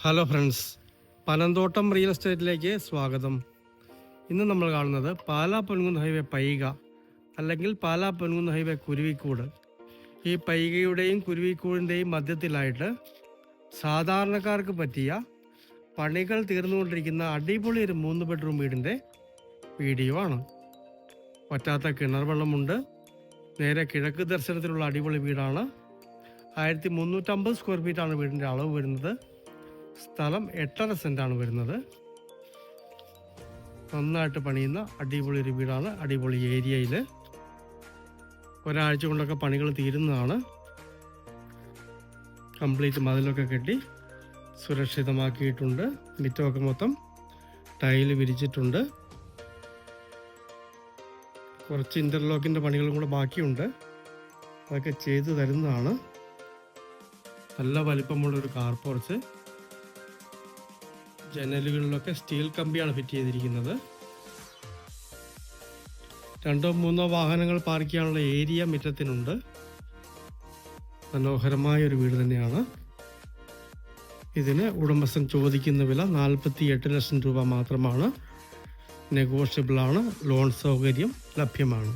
Hello friends Panamthottam real എസ്റ്റേറ്റിലേക്ക് സ്വാഗതം. ഇന്ന് നമ്മൾ കാണുന്നത് പാലാ പൊൻകുന്ന് ഹൈവേ പൈക അല്ലെങ്കിൽ പാലാ പൊൻകുന്ന് ഹൈവേ കുരുവിക്കൂട്. ഈ പൈകയുടെയും കുരുവിക്കൂടിന്റെയും മധ്യത്തിലായിട്ട് സാധാരണക്കാർക്ക് പറ്റിയ പണികൾ തീർന്നുകൊണ്ടിരിക്കുന്ന അടിപൊളി ഒരു മൂന്ന് ബെഡ്റൂം വീടിന്റെ വീഡിയോ ആണ്. പറ്റാത്ത കിണർ വെള്ളമുണ്ട്. നേരെ കിഴക്ക് ദർശനത്തിലുള്ള അടിപൊളി വീടാണ്. ആയിരത്തി മുന്നൂറ്റമ്പത് സ്ക്വയർ ഫീറ്റാണ് വീടിന്റെ അളവ് വരുന്നത്. സ്ഥലം എട്ടര സെന്റാണ് വരുന്നത്. നന്നായിട്ട് പണിയുന്ന അടിപൊളി ഒരു വീടാണ്. അടിപൊളി ഏരിയയിൽ ഒരാഴ്ച കൊണ്ടൊക്കെ പണികൾ തീരുന്നതാണ്. കംപ്ലീറ്റ് മതിലൊക്കെ കെട്ടി സുരക്ഷിതമാക്കിയിട്ടുണ്ട്. മിറ്റമൊക്കെ മൊത്തം ടൈൽ വിരിച്ചിട്ടുണ്ട്. കുറച്ച് ഇന്റർലോക്കിന്റെ പണികളും കൂടെ ബാക്കിയുണ്ട്. അതൊക്കെ ചെയ്തു തരുന്നതാണ്. നല്ല വലിപ്പമുള്ളൊരു കാർ പോർച്ച് ജനലുകളിലൊക്കെ സ്റ്റീൽ കമ്പിയാണ് ഫിറ്റ് ചെയ്തിരിക്കുന്നത്. രണ്ടോ മൂന്നോ വാഹനങ്ങൾ പാർക്ക് ചെയ്യാനുള്ള ഏരിയ മുറ്റത്തിനുണ്ട്. മനോഹരമായ ഒരു വീട് തന്നെയാണ്. ഇതിന് ഉടമസ്ഥൻ ചോദിക്കുന്ന വില നാൽപ്പത്തി എട്ട് ലക്ഷം രൂപ മാത്രമാണ്. നെഗോഷ്യബിൾ ആണ് ലോൺ സൗകര്യം ലഭ്യമാണ്.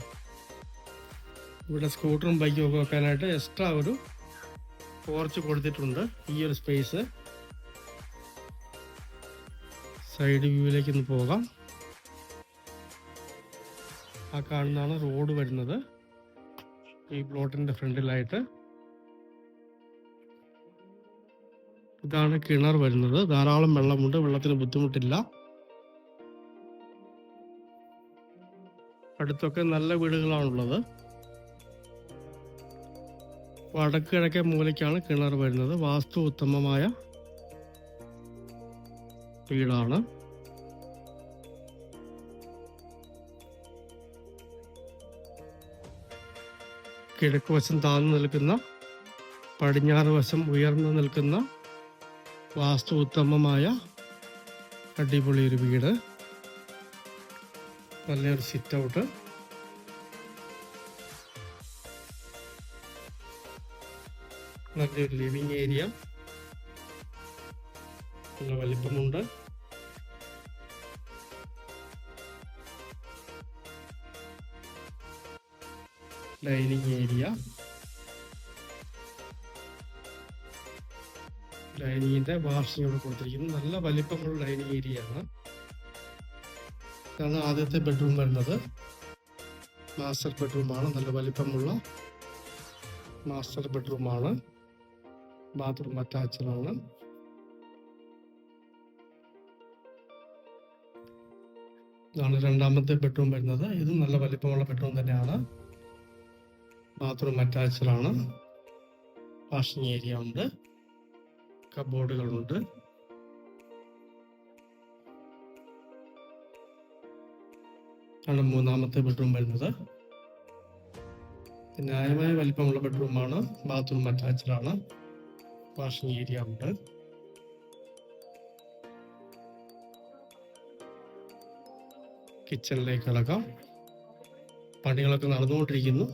ഇവിടെ സ്കൂട്ടറും ബൈക്കും ഒക്കെ വെക്കാനായിട്ട് എക്സ്ട്രാ ഒരു പോർച്ച് കൊടുത്തിട്ടുണ്ട്. ഈ ഒരു സ്പേസ് സൈഡ് വ്യൂവിലേക്ക് ഒന്ന് പോകാം. ആ കാണുന്നതാണ് റോഡ് വരുന്നത്. ഈ പ്ലോട്ടിന്റെ ഫ്രണ്ടിലായിട്ട്. ഇതാണ് കിണർ വരുന്നത്. ധാരാളം വെള്ളമുണ്ട്. വെള്ളത്തിന് ബുദ്ധിമുട്ടില്ല. അടുത്തൊക്കെ നല്ല വീടുകളാണുള്ളത്. വടക്ക് കിഴക്കേ മൂലയ്ക്കാണ് കിണർ വരുന്നത്. വാസ്തു ഉത്തമമായ വീടാണ് കിഴക്ക് വശം താഴ്ന്നു നിൽക്കുന്ന പടിഞ്ഞാറ് വശം ഉയർന്നു നിൽക്കുന്ന വാസ്തു ഉത്തമമായ അടിപൊളി ഒരു വീട്. നല്ലൊരു സിറ്റ് ഔട്ട് നല്ലൊരു ലിവിങ് ഏരിയ നല്ല വലിപ്പമുണ്ട്. Lining area. ലൈനിങ്ങിന്റെ വാർഷിംഗ് ഇവിടെ കൊടുത്തിരിക്കുന്നു. നല്ല വലിപ്പമുള്ള ലൈനിങ് ഏരിയ ആണ് ഇതാണ് ആദ്യത്തെ ബെഡ്റൂം വരുന്നത്. മാസ്റ്റർ ബെഡ്റൂം ആണ് നല്ല വലിപ്പമുള്ള മാസ്റ്റർ ബെഡ്റൂം ബെഡ്റൂമാണ്. ബാത്റൂം അറ്റാച്ച്ഡ് ഇതാണ് രണ്ടാമത്തെ ബെഡ്റൂം വരുന്നത്. ഇത് നല്ല വലിപ്പമുള്ള ബെഡ്റൂം തന്നെയാണ്. ബാത്റൂം അറ്റാച്ച്ഡ് ആണ്. വാഷിംഗ് ഏരിയ ഉണ്ട്. കബോർഡുകളുണ്ട് ആണ് മൂന്നാമത്തെ ബെഡ്റൂം വരുന്നത്. ന്യായമായ വലിപ്പമുള്ള ബെഡ്റൂമാണ് ബാത്റൂം അറ്റാച്ച്ഡ് ആണ്. വാഷിംഗ് ഏരിയ ഉണ്ട്. കിച്ചണിലേക്ക് ഇളകാം പണികളൊക്കെ നടന്നുകൊണ്ടിരിക്കുന്നു.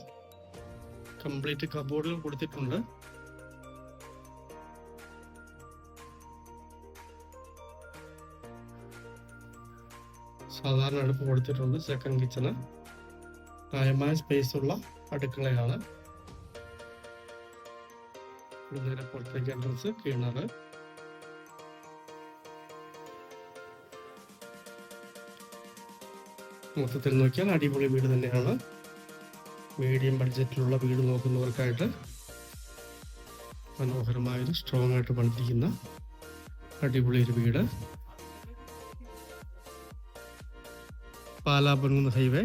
കംപ്ലീറ്റ് കബോർഡുകൾ കൊടുത്തിട്ടുണ്ട്. സാധാരണ അടുപ്പ് കൊടുത്തിട്ടുണ്ട് സെക്കൻഡ് കിച്ചണ് ന്യായമായ സ്പേസ് ഉള്ള അടുക്കളയാണ്. എൻട്രൻസ് കിണറ് മൊത്തത്തിൽ നോക്കിയാൽ അടിപൊളി വീട് തന്നെയാണ്. മീഡിയം ബഡ്ജറ്റിലുള്ള വീട് നോക്കുന്നവർക്കായിട്ട് മനോഹരമായൊരു സ്ട്രോങ് ആയിട്ട് പണിതിരിക്കുന്ന അടിപൊളി ഒരു വീട്. പാലാ പൊൻകുന്ന് ഹൈവേ.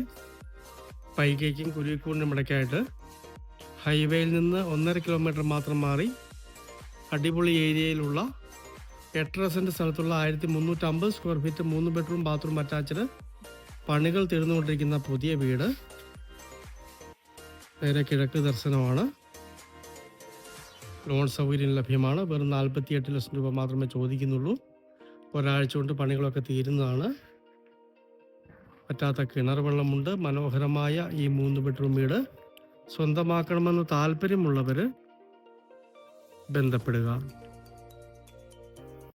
പൈകേക്കും കുരുവിക്കൂടിനും ഇടയ്ക്കായിട്ട് ഹൈവേയിൽ നിന്ന് ഒന്നര കിലോമീറ്റർ മാത്രം മാറി അടിപൊളി ഏരിയയിലുള്ള എട്ടര സെന്റ് സ്ഥലത്തുള്ള ആയിരത്തി മുന്നൂറ്റമ്പത് സ്ക്വയർ ഫീറ്റ് മൂന്ന് ബെഡ്റൂം ബാത്റൂം അറ്റാച്ച്ഡ് പണികൾ തീർന്നുകൊണ്ടിരിക്കുന്ന പുതിയ വീട്. നേരെ കിഴക്ക് ദർശനമാണ്. ലോൺ സൗകര്യം ലഭ്യമാണ്. വെറും നാൽപ്പത്തിയെട്ട് ലക്ഷം രൂപ മാത്രമേ ചോദിക്കുന്നുള്ളൂ. ഒരാഴ്ച കൊണ്ട് പണികളൊക്കെ തീരുന്നതാണ്. പറ്റാത്ത കിണർ വെള്ളമുണ്ട് മനോഹരമായ ഈ മൂന്ന് ബെഡ്റൂം വീട്. സ്വന്തമാക്കണമെന്ന് താല്പര്യമുള്ളവർ ബന്ധപ്പെടുക.